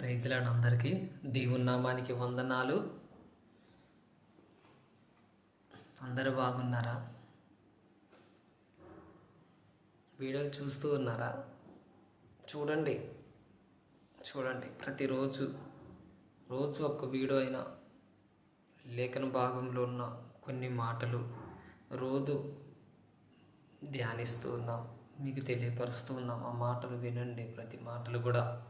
ప్రైజ్లాడు అందరికీ. దేవుని నామానికి వందనాలు. అందరూ బాగున్నారా? వీడియోలు చూస్తూ ఉన్నారా? చూడండి. చూడండి. ప్రతిరోజు రోజు ఒక్క వీడియో అయినా లేఖన భాగంలో ఉన్న కొన్ని మాటలు రోజు ధ్యానిస్తూ ఉన్నాం. మీకు తెలియపరుస్తూ ఉన్నాం. ఆ మాటలు వినండి. ప్రతి మాటలు కూడా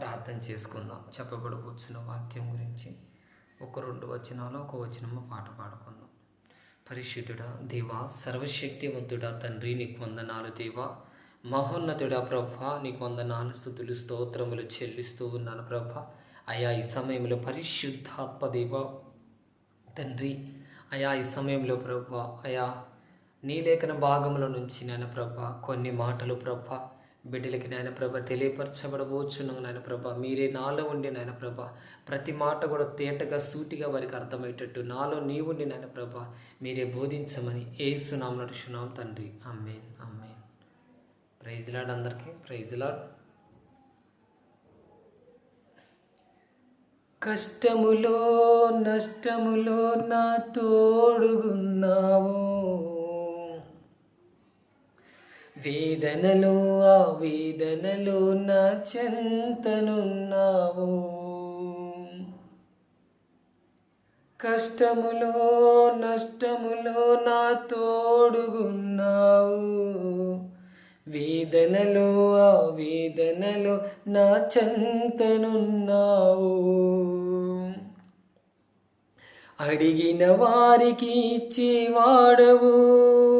ప్రార్థన చేసుకుందాం. చెప్పబడవచ్చిన వాక్యం గురించి ఒక రెండు వచనాలు ఒక వచనము పాట పాడుకుందాం. పరిశుద్ధుడా దేవా సర్వశక్తివంతుడా తండ్రి నీకు వందనాలు దేవా. మహోన్నతుడా ప్రభ నీకు వందనాలు స్థుతులు స్తోత్రములు చెల్లిస్తూ ఉన్నాను ప్రభ. అయా ఈ సమయంలో పరిశుద్ధాత్మ దేవ తండ్రి. అయా ఈ సమయంలో ప్రభ అయా నీ లేఖన భాగముల నుంచి నేను ప్రభ కొన్ని మాటలు ప్రభ. బిడ్డలకి నాయన ప్రభ తెలియపరచబడబోచున్నావు నాయన ప్రభ. మీరే నాలో ఉండి నాయన ప్రభ ప్రతి మాట కూడా తేటగా సూటిగా వారికి అర్థమయ్యేటట్టు నాలో నీవుండి నాయన ప్రభ మీరే బోధించమని ఏ సునాం నడుచున్నాం తండ్రి. అమ్మేన్ అమ్మేన్ ప్రైజ్ లాడ్ అందరికీ ప్రైజ్ లాడ్ కష్టములో నష్టములో నా తోడుగున్నావు. వేదనలో ఆ వేదనలో నా చెంతనున్నావు. కష్టములో నష్టములో నా తోడుగున్నావు. వేదనలో ఆ వేదనలో నా చెంతనున్నావు. అడిగిన వారికి ఇచ్చేవాడవు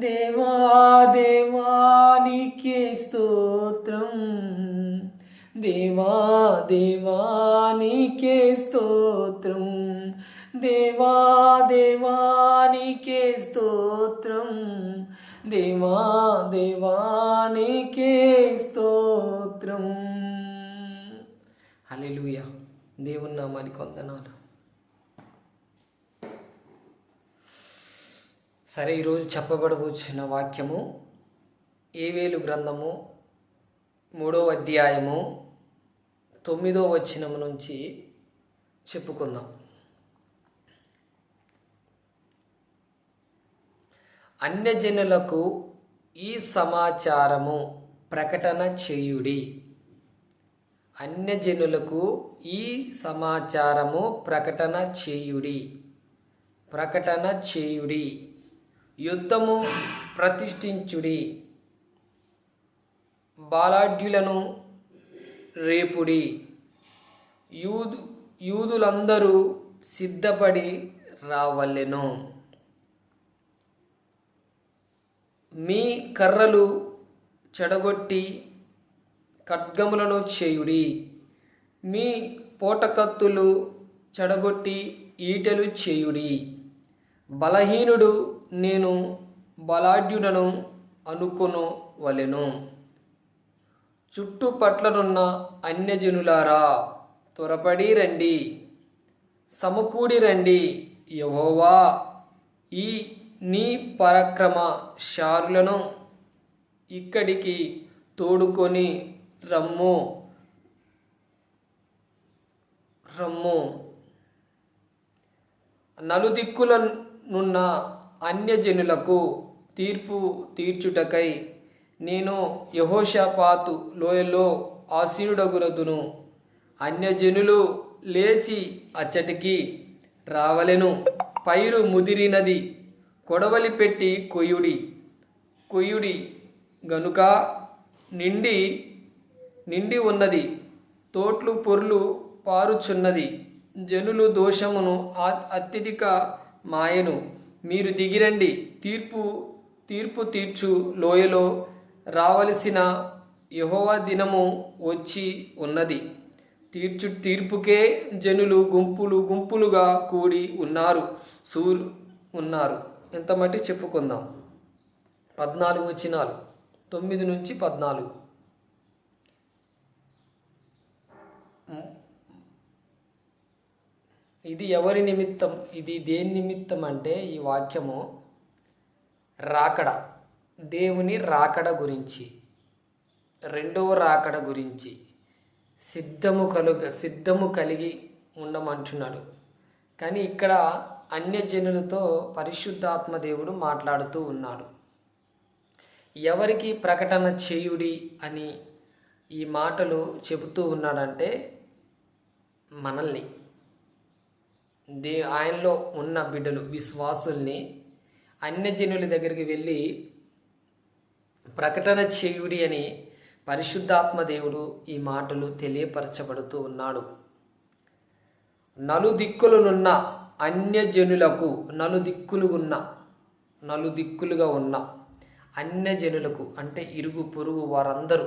దేవా దేవానికే స్తోత్రం. దేవా దేవానికే స్తోత్రం. దేవా దేవానికే స్తోత్రం. దేవా దేవానికే స్తోత్రం. హల్లెలూయా. దేవుని నామానికి వందనాలు. సరే ఈరోజు చెప్పబడబోచిన వాక్యము ఏవేలు గ్రంథము మూడో అధ్యాయము తొమ్మిదో వచనము నుంచి చెప్పుకుందాం. అన్యజనులకు ఈ సమాచారము ప్రకటన చేయుడి. అన్యజనులకు ఈ సమాచారము ప్రకటన చేయుడి. ప్రకటన చేయుడి. యుద్ధము ప్రతిష్ఠించుడి. బాలాఢ్యులను రేపుడి. యూదు యూదులందరూ సిద్ధపడి రావలెను. మీ కర్రలు చెడగొట్టి ఖడ్గములను చేయుడి. మీ పోటకత్తులు చెడగొట్టి ఈటెలు చేయుడి. బలహీనుడు నేను బలాఢ్యుడను అనుకొను వలెను చుట్టుపట్లనున్న అన్యజనులారా త్వరపడి రండి. సమకూడి రండి యహోవా. ఈ నీ పరాక్రమ శారులను ఇక్కడికి తోడుకొని రమ్ము. రమ్ము. నలుదిక్కులనున్న అన్యజనులకు తీర్పు తీర్చుటకై నేను యహోషపాతు లోయలో ఆసీనుడగురదును అన్యజనులు లేచి అచ్చటికి రావలెను. పైరు ముదిరినది కొడవలి పెట్టి కొయ్యుడి. కొయ్యుడి గనుక నిండి నిండి ఉన్నది తోట్లు పొర్లు పారుచున్నది జనులు దోషమును అత్యధిక మాయను. మీరు దిగిరండి. తీర్పు తీర్పు తీర్చు లోయలో రావలసిన యహోవ దినము వచ్చి ఉన్నది. తీర్చు తీర్పుకే జనులు గుంపులు గుంపులుగా కూడి ఉన్నారు సూర్ ఉన్నారు. ఎంత మట్టి చెప్పుకుందాం? పద్నాలుగు వచ్చినాలు తొమ్మిది నుంచి పద్నాలుగు. ఇది ఎవరి నిమిత్తం? ఇది దేని నిమిత్తం అంటే ఈ వాక్యము రాకడ. దేవుని రాకడ గురించి. రెండవ రాకడ గురించి సిద్ధము కలుగ సిద్ధము కలిగి ఉండమంటున్నాడు. కానీ ఇక్కడ అన్యజనులతో పరిశుద్ధాత్మ దేవుడు మాట్లాడుతూ ఉన్నాడు. ఎవరికి ప్రకటన చేయుడి అని ఈ మాటలు చెబుతూ ఉన్నాడంటే మనల్ని. దే ఆయనలో ఉన్న బిడ్డలు విశ్వాసుల్ని అన్యజనుల దగ్గరికి వెళ్ళి ప్రకటన చేయుడి అని పరిశుద్ధాత్మ దేవుడు ఈ మాటలు తెలియపరచబడుతూ ఉన్నాడు. నలుదిక్కులనున్న అన్యజనులకు నలుదిక్కులు ఉన్న నలుదిక్కులుగా ఉన్న అన్యజనులకు అంటే ఇరుగు పొరుగు వారందరూ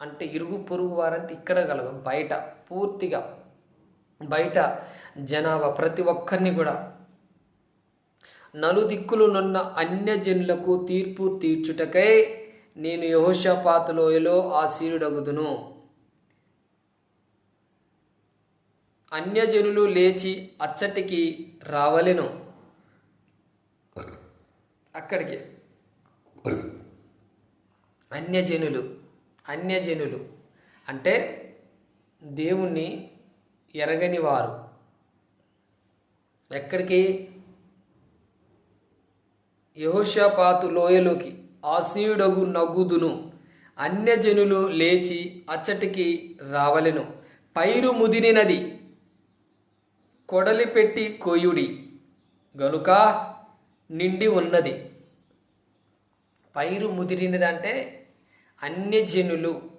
అంటే ఇరుగు పొరుగు వారంటే ఇక్కడ కలగ బయట పూర్తిగా బయట జనాభా ప్రతి ఒక్కరిని కూడా నలుదిక్కులునున్న అన్యజనులకు తీర్పు తీర్చుటకై నేను యహోషపాతులోయలో ఆశీనుడగుదును. అన్యజనులు లేచి అచ్చటికి రావలెను. అక్కడికి. అన్యజనులు అన్యజనులు అంటే దేవుణ్ణి ఎరగని వారు. ఎక్కడికి? యహోషపాతు లోయలోకి. ఆసీయుడగు నగుదును. అన్యజనులు లేచి అచ్చటికి రావలెను. పైరు ముదిరినది కొడలి పెట్టి కొయ్యుడి గనుక నిండి ఉన్నది. పైరు ముదిరినది అంటే అన్యజనులు.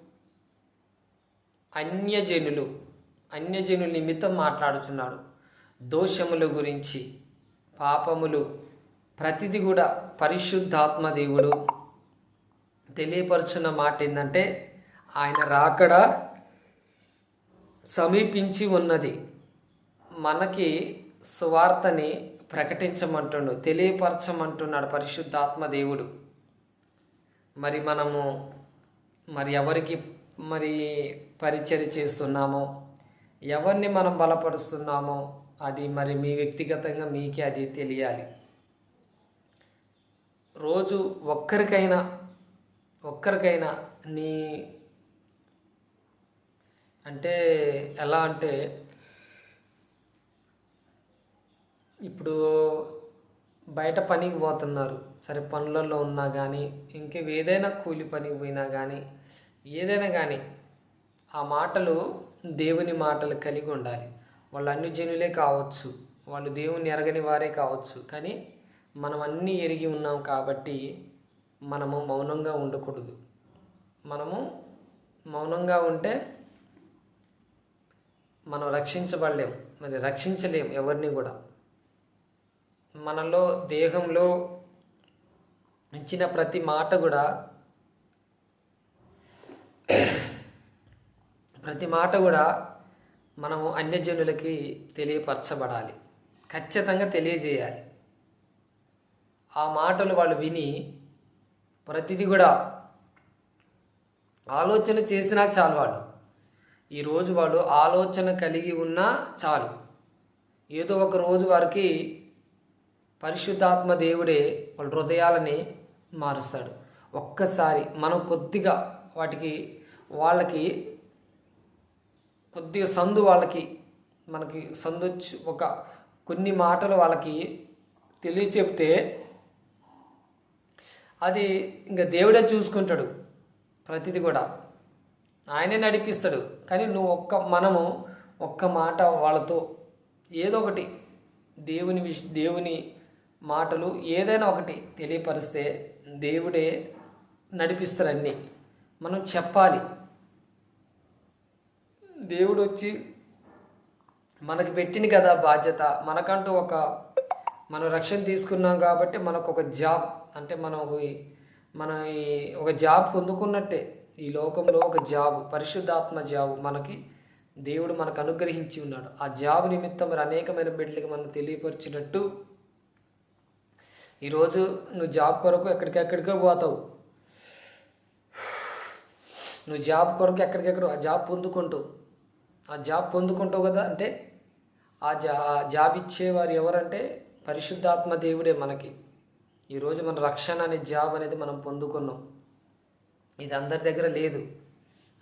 అన్యజనులు. అన్యజనుల నిమిత్తం మాట్లాడుతున్నాడు దోషముల గురించి పాపములు ప్రతిది కూడా పరిశుద్ధాత్మ దేవుడు తెలియపరుచున్న మాట ఏంటంటే ఆయన రాకడ సమీపించి ఉన్నది. మనకి సువార్తని ప్రకటించమంటుండు తెలియపరచమంటున్నాడు పరిశుద్ధాత్మ దేవుడు. మరి మనము మరి ఎవరికి మరి పరిచర్య చేస్తున్నామో ఎవరిని మనం బలపరుస్తున్నామో అది మరి మీ వ్యక్తిగతంగా మీకే అది తెలియాలి. రోజు ఒక్కరికైనా ఒక్కరికైనా నీ అంటే ఎలా అంటే ఇప్పుడు బయట పనికి పోతున్నారు. సరే పనులలో ఉన్నా కానీ ఇంక ఏదైనా కూలి పనికి పోయినా కానీ ఏదైనా కానీ ఆ మాటలు దేవుని మాటలు కలిగి ఉండాలి. వాళ్ళు అన్ని జనులే కావచ్చు వాళ్ళు దేవుని ఎరగని వారే కావచ్చు కానీ మనం అన్నీ ఎరిగి ఉన్నాం కాబట్టి మనము మౌనంగా ఉండకూడదు. మనము మౌనంగా ఉంటే మనం రక్షించబడలేం మరి రక్షించలేం ఎవరిని కూడా. మనలో దేహంలో ఇచ్చిన ప్రతి మాట కూడా ప్రతి మాట కూడా మనము అన్యజనులకి తెలియపరచబడాలి. ఖచ్చితంగా తెలియజేయాలి. ఆ మాటలు వాళ్ళు విని ప్రతిదీ కూడా ఆలోచన చేసినా చాలు వాళ్ళు. ఈరోజు వాళ్ళు ఆలోచన కలిగి ఉన్నా చాలు. ఏదో ఒక రోజు వారికి పరిశుద్ధాత్మ దేవుడే వాళ్ళ హృదయాలని మారుస్తాడు. ఒక్కసారి మనం కొద్దిగా వాటికి వాళ్ళకి కొద్దిగా సందు వాళ్ళకి మనకి సందు ఒక కొన్ని మాటలు వాళ్ళకి తెలియచెప్తే అది ఇంకా దేవుడే చూసుకుంటాడు ప్రతిది కూడా. ఆయనే నడిపిస్తాడు. కానీ నువ్వు ఒక్క మనము ఒక్క మాట వాళ్ళతో ఏదో ఒకటి దేవుని విష దేవుని మాటలు ఏదైనా ఒకటి తెలియపరిస్తే దేవుడే నడిపిస్తారన్నీ మనం చెప్పాలి. దేవుడు వచ్చి మనకి పెట్టింది కదా బాధ్యత. మనకంటూ ఒక మనం రక్షణ తీసుకున్నాం కాబట్టి మనకు ఒక జాబ్. అంటే మనం మన ఈ ఒక జాబ్ పొందుకున్నట్టే. ఈ లోకంలో ఒక జాబ్ పరిశుద్ధాత్మ జాబ్ మనకి దేవుడు మనకు అనుగ్రహించి ఉన్నాడు. ఆ జాబ్ నిమిత్తం మరి అనేకమైన బిడ్డలకు మనం తెలియపరిచినట్టు ఈరోజు నువ్వు జాబ్ కొరకు ఎక్కడికెక్కడికో పోతావు. నువ్వు జాబ్ కొరకు ఎక్కడికెక్కడ ఆ జాబ్ పొందుకుంటావు. ఆ జాబ్ పొందుకుంటావు కదా అంటే ఆ జా ఆ జాబ్ ఇచ్చేవారు ఎవరంటే పరిశుద్ధాత్మ దేవుడే మనకి. ఈరోజు మన రక్షణ అనే జాబ్ అనేది మనం పొందుకున్నాం. ఇది అందరి దగ్గర లేదు.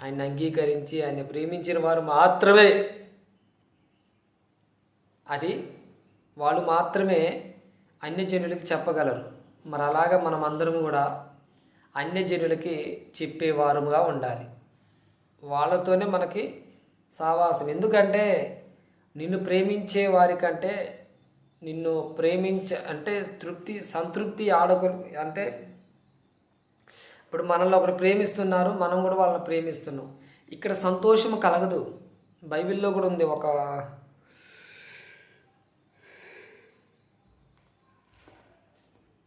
ఆయన అంగీకరించి ఆయన ప్రేమించిన వారు మాత్రమే. అది వాళ్ళు మాత్రమే అన్యజనులకి చెప్పగలరు. మరి అలాగా మనం అందరం కూడా అన్యజనులకి చెప్పేవారుగా ఉండాలి. వాళ్ళతోనే మనకి సావాసం. ఎందుకంటే నిన్ను ప్రేమించే వారికంటే నిన్ను ప్రేమించ అంటే తృప్తి సంతృప్తి ఆడగ అంటే ఇప్పుడు మనల్ని ఒకరు ప్రేమిస్తున్నారు మనం కూడా వాళ్ళని ప్రేమిస్తున్నాం. ఇక్కడ సంతోషం కలగదు. బైబిల్లో కూడా ఉంది ఒక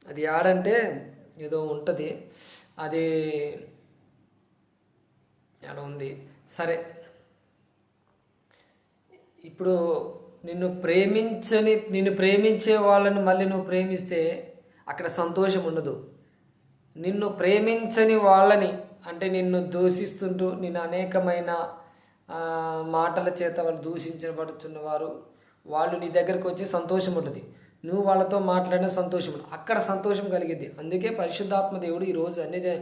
అది ఆడంటే ఏదో ఉంటుంది. అది ఆడ ఉంది. సరే. ఇప్పుడు నిన్ను ప్రేమించని నిన్ను ప్రేమించే వాళ్ళని మళ్ళీ నువ్వు ప్రేమిస్తే అక్కడ సంతోషం ఉండదు. నిన్ను ప్రేమించని వాళ్ళని అంటే నిన్ను దూషిస్తుంటూ నిన్ను అనేకమైన మాటల చేత వాళ్ళు దూషించబడుతున్న వారు వాళ్ళు నీ దగ్గరకు వచ్చి సంతోషం ఉంటుంది. నువ్వు వాళ్ళతో మాట్లాడిన సంతోషం అక్కడ సంతోషం కలిగింది అందుకే పరిశుద్ధాత్మ దేవుడు ఈరోజు అన్ని జ-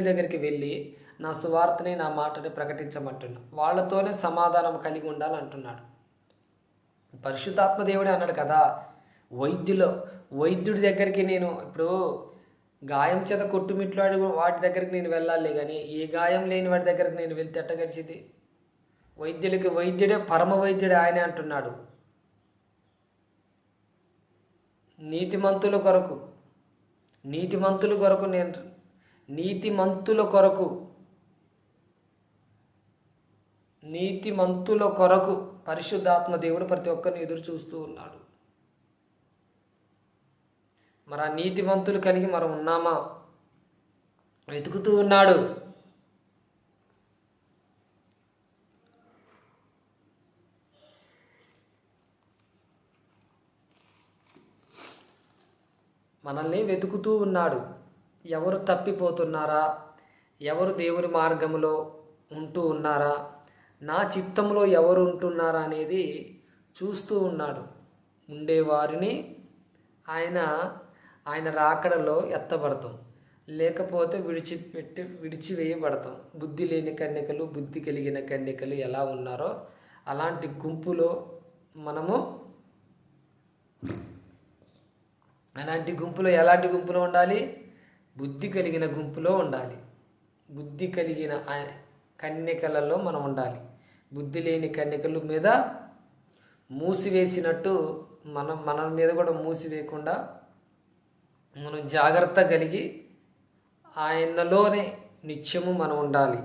దగ్గరికి వెళ్ళి నా సువార్తని నా మాటని ప్రకటించమంటున్నా. వాళ్ళతోనే సమాధానం కలిగి ఉండాలి అంటున్నాడు పరిశుద్ధాత్మ దేవుడే అన్నాడు కదా వైద్యులో వైద్యుడి దగ్గరికి నేను ఇప్పుడు గాయం చేత కొట్టుమిట్లాడి వాటి దగ్గరికి నేను వెళ్ళాలి కానీ ఏ గాయం లేని వాటి దగ్గరికి నేను వెళ్తే ఎట్టగలిసింది వైద్యులకి వైద్యుడే పరమ వైద్యుడే ఆయనే అంటున్నాడు. నీతిమంతుల కొరకు నీతిమంతుల కొరకు నేను నీతిమంతుల కొరకు నీతిమంతుల కొరకు పరిశుద్ధాత్మ దేవుడు ప్రతి ఒక్కరిని ఎదురు చూస్తూ ఉన్నాడు. మరి ఆ నీతిమంతులు కలిగి మనం ఉన్నామా? వెతుకుతూ ఉన్నాడు. మనల్ని వెతుకుతూ ఉన్నాడు. ఎవరు తప్పిపోతున్నారా? ఎవరు దేవుని మార్గంలో ఉంటూ ఉన్నారా? నా చిత్తంలో ఎవరు ఉంటున్నారా అనేది చూస్తూ ఉన్నాడు. ఉండేవారిని ఆయన ఆయన రాకడలో ఎత్తబడతాం. లేకపోతే విడిచిపెట్టి విడిచివేయబడతాం. బుద్ధి లేని కన్యకలు బుద్ధి కలిగిన కన్యకలు ఎలా ఉన్నారో అలాంటి గుంపులో మనము అలాంటి గుంపులో ఎలాంటి గుంపులో ఉండాలి? బుద్ధి కలిగిన గుంపులో ఉండాలి. బుద్ధి కలిగిన కన్యకలలో మనం ఉండాలి. బుద్ధి లేని కన్యకల మీద మూసివేసినట్టు మనం మన మీద కూడా మూసివేయకుండా మనం జాగ్రత్త కలిగి ఆయనలోనే నిత్యము మనం ఉండాలి.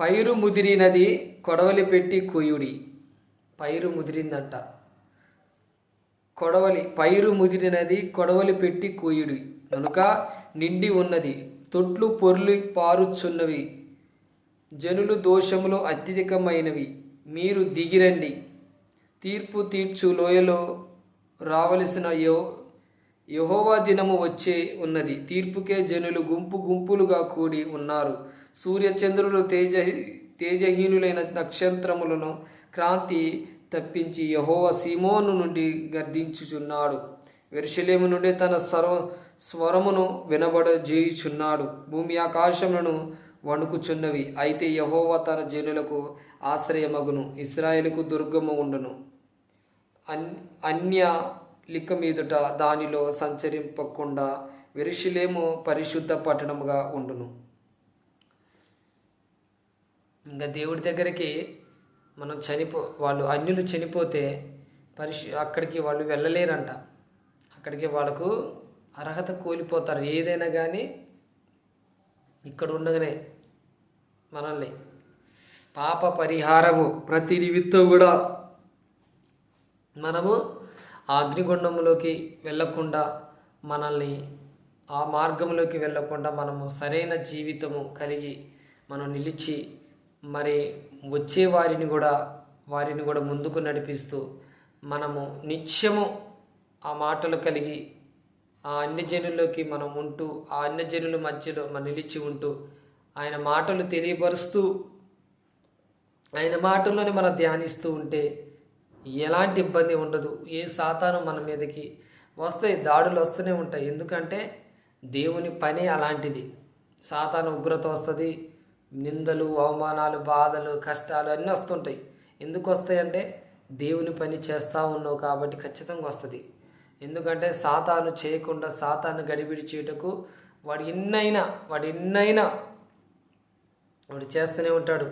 పైరు ముదిరినది కొడవలి పెట్టి కొయ్యుడి పైరు ముదిరిందంట. కొడవలి పైరు ముదిరినది కొడవలి పెట్టి కోయుడి. కనుక నిండి ఉన్నది తొట్లు పొర్లి పారుచున్నవి. జనులు దోషములు అత్యధికమైనవి. మీరు దిగిరండి. తీర్పు తీర్చు లోయలో రావలసిన యో యహోవా దినము వచ్చే ఉన్నది. తీర్పుకే జనులు గుంపు గుంపులుగా కూడి ఉన్నారు. సూర్యచంద్రులు తేజ తేజహీనులైన నక్షత్రములను క్రాంతి తప్పించి యహోవ సీమోను నుండి గర్దించుచున్నాడు. వెరుషలేము నుండి తన సర్వ స్వరమును వినబడజేయుచున్నాడు భూమి ఆకాశములను వణుకుచున్నవి అయితే యహోవ తన జనులకు ఆశ్రయమగును. ఇస్రాయేలుకు దుర్గము ఉండును అన్ అన్య లిక్క మీదుట దానిలో సంచరింపకుండా విరుషులేము పరిశుద్ధ పట్టణముగా ఉండును. ఇంకా దేవుడి దగ్గరికి మనం చనిపో వాళ్ళు అన్యులు చనిపోతే పరిశు అక్కడికి వాళ్ళు వెళ్ళలేరంట. అక్కడికి వాళ్ళకు అర్హత కోల్పోతారు. ఏదైనా కానీ ఇక్కడ ఉండగానే మనల్ని. పాప పరిహారము ప్రతి నిమిత్తం కూడా మనము ఆ అగ్నిగుండంలోకి వెళ్ళకుండా మనల్ని ఆ మార్గంలోకి వెళ్ళకుండా మనము సరైన జీవితము కలిగి మనం నిలిచి మరి వచ్చే వారిని కూడా వారిని కూడా ముందుకు నడిపిస్తూ మనము నిత్యము ఆ మాటలు కలిగి ఆ అన్యజనుల్లోకి మనం ఉంటూ ఆ అన్యజనుల మధ్యలో మనం నిలిచి ఉంటూ ఆయన మాటలు తెలియపరుస్తూ ఆయన మాటల్లోనే మనం ధ్యానిస్తూ ఉంటే ఎలాంటి ఇబ్బంది ఉండదు. ఏ సాతాను మన మీదకి వస్తాయి దాడులు వస్తూనే ఉంటాయి. ఎందుకంటే దేవుని పని అలాంటిది. సాతాను ఉగ్రత వస్తుంది నిందలు అవమానాలు బాధలు కష్టాలు అన్నీ వస్తుంటాయి. ఎందుకు వస్తాయంటే దేవుని పని చేస్తూ ఉన్నావు కాబట్టి ఖచ్చితంగా వస్తుంది. ఎందుకంటే సాతాను చేయకుండా సాతాను గడిబిడి చేయుటకు వాడు ఎన్నైనా వాడు ఎన్నైనా వాడు చేస్తూనే ఉంటాడు.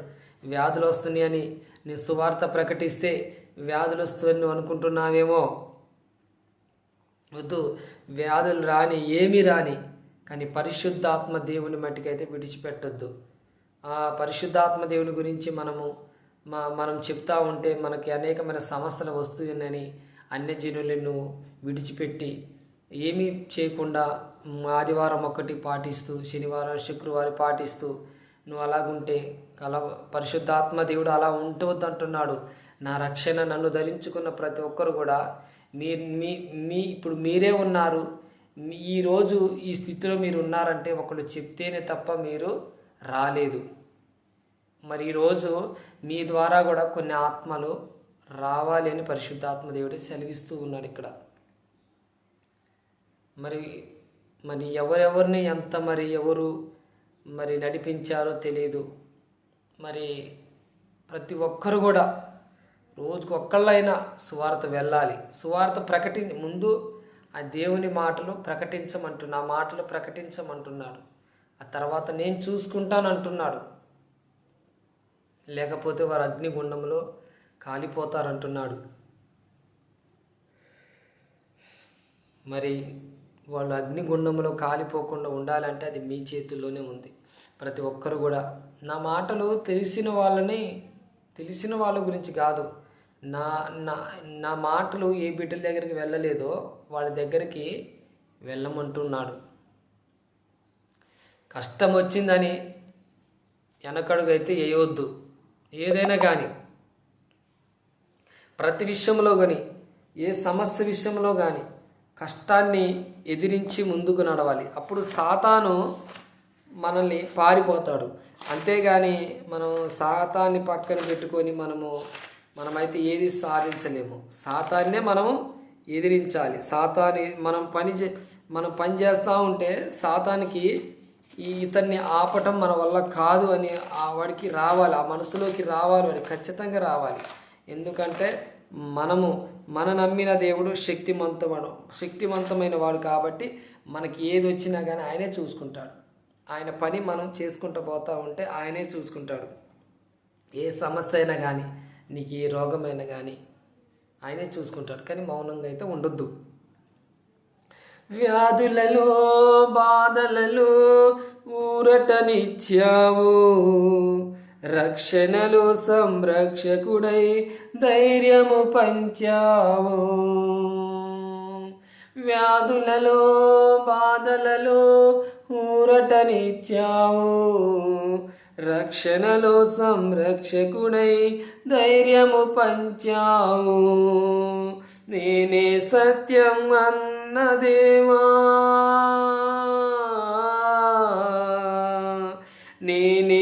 వ్యాధులు వస్తున్నాయని నేను సువార్త ప్రకటిస్తే వ్యాధులు వస్తాయని అనుకుంటున్నావేమో? వద్దు. వ్యాధులు రాని ఏమీ రాని కానీ పరిశుద్ధాత్మ దేవుని మట్టికైతే విడిచిపెట్టొద్దు. ఆ పరిశుద్ధాత్మ దేవుని గురించి మనము మా మనం చెప్తా ఉంటే మనకి అనేకమైన సమస్యలు వస్తున్నాయని అన్యజనులను విడిచిపెట్టి ఏమీ చేయకుండా ఆదివారం ఒక్కటి పాటిస్తూ శనివారం శుక్రవారం పాటిస్తూ నువ్వు అలాగుంటే కల పరిశుద్ధాత్మ దేవుడు అలా ఉంటుంది అంటున్నాడు నా రక్షణ నన్ను ధరించుకున్న ప్రతి ఒక్కరు కూడా మీ మీ మీ ఇప్పుడు మీరే ఉన్నారు. ఈరోజు ఈ స్థితిలో మీరు ఉన్నారంటే ఒకళ్ళు చెప్తేనే తప్ప మీరు రాలేదు. మరి ఈరోజు మీ ద్వారా కూడా కొన్ని ఆత్మలు రావాలి అని పరిశుద్ధాత్మ దేవుడు సెలవిస్తూ ఉన్నాడు ఇక్కడ. మరి మరి ఎవరెవరిని ఎంత మరి ఎవరు మరి నడిపించారో తెలియదు మరి ప్రతి ఒక్కరు కూడా రోజుకు ఒక్కళ్ళైనా సువార్త వెళ్ళాలి. సువార్త ప్రకటి ముందు ఆ దేవుని మాటలు ప్రకటించమంటున్నా ఆ మాటలు ప్రకటించమంటున్నాడు. ఆ తర్వాత నేను చూసుకుంటాను అంటున్నాడు. లేకపోతే వారు అగ్నిగుండంలో కాలిపోతారంటున్నాడు. మరి వాళ్ళు అగ్నిగుండంలో కాలిపోకుండా ఉండాలంటే అది మీ చేతుల్లోనే ఉంది. ప్రతి ఒక్కరు కూడా నా మాటలు తెలిసిన వాళ్ళని తెలిసిన వాళ్ళ గురించి కాదు. నా నా నా మాటలు ఏ బిడ్డల దగ్గరికి వెళ్ళలేదో వాళ్ళ దగ్గరికి వెళ్ళమంటున్నాడు. కష్టం వచ్చిందని వెనకడుగైతే వేయవద్దు ఏదైనా కానీ ప్రతి విషయంలో కానీ ఏ సమస్య విషయంలో కానీ కష్టాన్ని ఎదిరించి ముందుకు నడవాలి. అప్పుడు సాతాను మనల్ని పారిపోతాడు. అంతేగాని మనం సాతాన్ని పక్కన పెట్టుకొని మనము మనమైతే ఏది సాధించలేము. సాతాన్నే మనము ఎదిరించాలి. సాతాని మనం పని చే మనం పని చేస్తూ ఉంటే సాతానికి ఈ ఇతన్ని ఆపటం మన వల్ల కాదు అని ఆ వాడికి రావాలి. ఆ మనసులోకి రావాలి వాడికి ఖచ్చితంగా రావాలి. ఎందుకంటే మనము మన నమ్మిన దేవుడు శక్తిమంతమడు శక్తివంతమైన వాడు కాబట్టి మనకి ఏది వచ్చినా కానీ ఆయనే చూసుకుంటాడు. ఆయన పని మనం చేసుకుంటూ పోతూ ఉంటే ఆయనే చూసుకుంటాడు. ఏ సమస్య అయినా కానీ నీకు ఏ రోగమైనా కానీ ఆయనే చూసుకుంటాడు. కానీ మౌనంగా అయితే ఉండొద్దు. వ్యాధులలో బాధలలో ఊరటనిచ్చావు రక్షణలో సంరక్షకుడై ధైర్యము పంచావు. వ్యాధులలో బాధలలో ఊరటనిచ్చావు రక్షణలో సంరక్షకుడై ధైర్యము పంచావు. నేనే సత్యం అన్నదేవా నేనే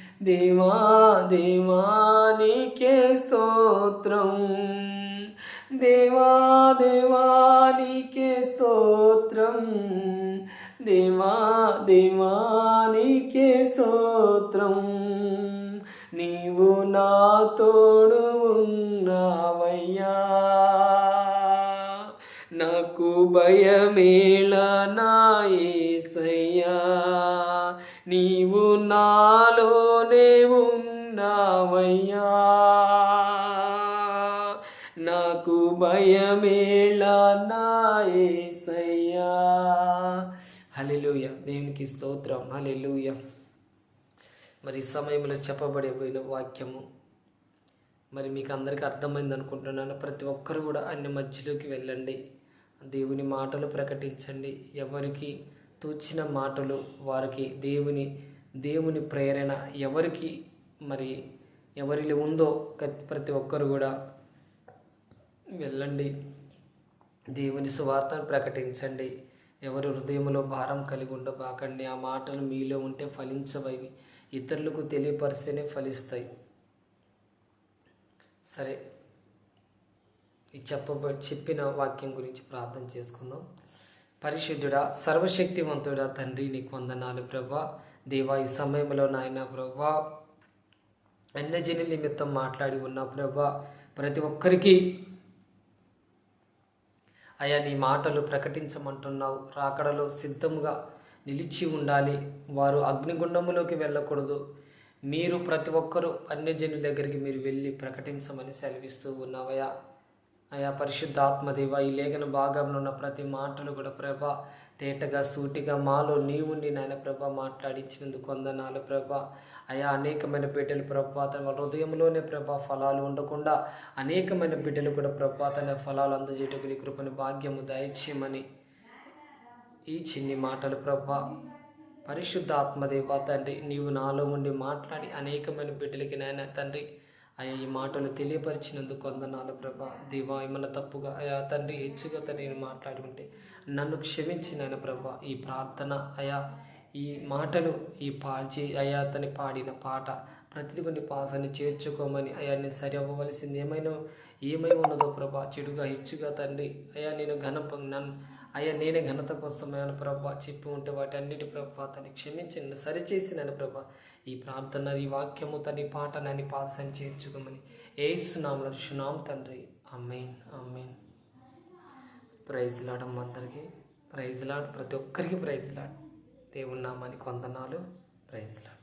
దేవా దేవానికే స్తోత్రం. దేవా దేవానికే స్తోత్రం. దేవా దేవానికే స్తోత్రం. నీవు నా తోడు ఉన్నావయ్యా. నాకు భయమేళ నా నీవు నాలోనే ఉన్నావయ్యా నాకు భయమేళా నాయసయ్యా హలెలుయ దేవునికి స్తోత్రం. హలెలుయ మరి సమయంలో చెప్పబడిపోయిన వాక్యము. మరి మీకు అందరికీ అర్థమైంది అనుకుంటున్నాను. ప్రతి ఒక్కరు కూడా అన్ని మధ్యలోకి వెళ్ళండి. దేవుని మాటలు ప్రకటించండి. ఎవరికి తూచిన మాటలు వారికి దేవుని దేవుని ప్రేరణ ఎవరికి మరి ఎవరిలో ఉందో ప్రతి ఒక్కరు కూడా వెళ్ళండి. దేవుని సువార్తను ప్రకటించండి. ఎవరు హృదయంలో భారం కలిగి ఉండబాకండి. ఆ మాటలు మీలో ఉంటే ఫలించవవి ఇతరులకు తెలియపరిస్తేనే ఫలిస్తాయి. సరే ఈ చెప్పబ చెప్పిన వాక్యం గురించి ప్రార్థన చేసుకుందాం. పరిశుద్ధుడా సర్వశక్తివంతుడా తండ్రి నీకు వందనాలు ప్రభా. దేవా ఈ సమయంలో నాయన ప్రభా అన్యజని నిమిత్తం మాట్లాడి ఉన్న ప్రభా. ప్రతి ఒక్కరికి అయా నీ మాటలు ప్రకటించమంటున్నావు. రాకడలో సిద్ధముగా నిలిచి ఉండాలి. వారు అగ్నిగుండములోకి వెళ్ళకూడదు. మీరు ప్రతి ఒక్కరూ అన్యజనుల దగ్గరికి మీరు వెళ్ళి ప్రకటించమని సెలవిస్తూ ఉన్నావయా అయా పరిశుద్ధాత్మదేవ ఈ లేఖన భాగంలో ఉన్న ప్రతి మాటలు కూడా ప్రభ తేటగా సూటిగా మాలో నీవు నాయన ప్రభ మాట్లాడించినందుకు వందనాలు ప్రభ. అయా అనేకమైన బిడ్డలు ప్రభా తన హృదయంలోనే ప్రభా ఫలాలు ఉండకుండా అనేకమైన బిడ్డలు కూడా ప్రభా తన ఫలాలు అందజేయటకు నీ కృపను భాగ్యము దయచేయమని ఈ చిన్ని మాటలు ప్రభా. పరిశుద్ధాత్మదేవ తండ్రి నీవు నాలో ఉండి మాట్లాడి అనేకమైన బిడ్డలకి నాయన తండ్రి అయ్యా ఈ మాటలు తెలియపరిచినందుకు వందనాలు ప్రభా. దేవా ఏమన్నా తప్పుగా అయా తండ్రి హెచ్చుగా నేను మాట్లాడి ఉంటే నన్ను క్షమించి నాయన ప్రభా. ఈ ప్రార్థన అయా ఈ మాటలు ఈ పాచి అయా అతని పాడిన పాట ప్రతిది కొన్ని పాసాన్ని చేర్చుకోమని అయా నేను సరి అవ్వవలసింది ఏమైనా ఏమై ఉన్నదో ప్రభా. చెడుగా హెచ్చుగా తండ్రి అయా నేను ఘనప నన్ను అయ్యా నేనే ఘనత కోసమైన ప్రభా. చెప్పి ఉంటే వాటి అన్నిటి ప్రభా అతన్ని క్షమించి నన్ను సరిచేసి నన్ను ప్రభా. ఈ ప్రార్థన ఈ వాక్యము తని పాట నన్ను పాదసాన్ని చేర్చుకోమని ఏసునామల సునాం తండ్రి. అమ్మేన్ అమ్మేన్ ప్రైజ్ లాడమ్మ అందరికీ. Praise Lord. ప్రతి ఒక్కరికి ప్రైజ్ లాడ్. దేవున్నామని నామానికి ప్రైజ్ లాడ్.